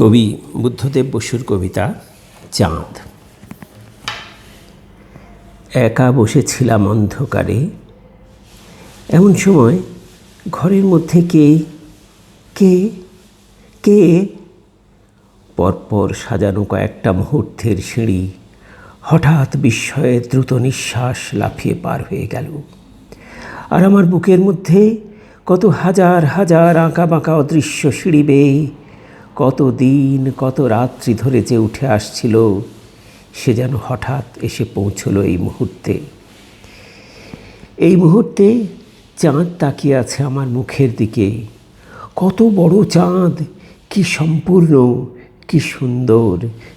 কবি, বুদ্ধদেব বসুর কবিতা চাঁদ। একা বসেছিলাম অন্ধকারে। এমন সময় ঘরের মধ্যে কে কে কে? পরপর সাজানো কয়েকটা মুহূর্তের সিঁড়ি হঠাৎ বিস্ময়ে দ্রুত নিঃশ্বাস লাফিয়ে পার হয়ে গেল। আর আমার বুকের মধ্যে কত হাজার হাজার আঁকা বাঁকা অদৃশ্য সিঁড়ি বেয়ে কত দিন কত রাত্রি ধরে যে উঠে আসছিল, সে যেন হঠাৎ এসে পৌঁছলো এই মুহূর্তে। এই মুহূর্তে চাঁদ তাকিয়ে আছে আমার মুখের দিকে। কত বড় চাঁদ! কি সম্পূর্ণ, কি সুন্দর,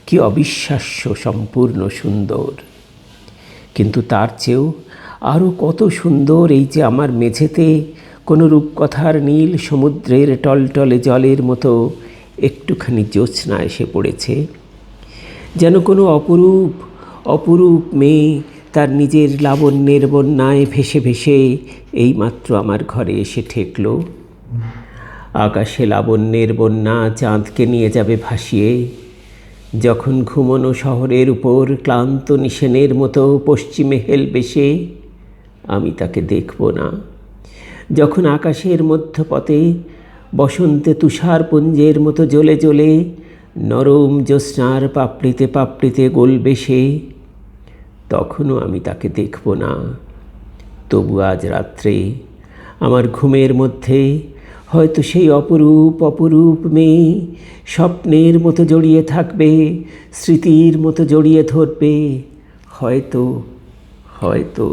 কি অবিশ্বাস্য সম্পূর্ণ সুন্দর। কিন্তু তার চেয়েও আরও কত সুন্দর এই যে আমার মেঝেতে কোনো রূপকথার নীল সমুদ্রের টলটলে জলের মতো একটুখানি জ্যোৎস্না এসে পড়েছে। যেন কোনো অপরূপ অপরূপ মেয়ে তার নিজের লাবণ্যের বন্যায় ভেসে ভেসে এইমাত্র আমার ঘরে এসে ঠেকল। আকাশে লাবণ্যের বন্যা চাঁদকে নিয়ে যাবে ভাসিয়ে। যখন ঘুমনো শহরের উপর ক্লান্ত নিশেনের মতো পশ্চিমে হেলবে সে আমি তাকে দেখব না। যখন আকাশের মধ্যপথে বসন্তে তুষারপুঞ্জের মতো জ্বলে জ্বলে, নরম জ্যোৎস্নার পাপড়িতে পাপড়িতে গলবে সে তখনও আমি তাকে দেখব না। তবু আজ রাত্রে আমার ঘুমের মধ্যে হয়তো সেই অপরূপ অপরূপ মেয়ে স্বপ্নের মতো জড়িয়ে থাকবে, স্মৃতির মতো জড়িয়ে ধরবে। হয়তো হয়তো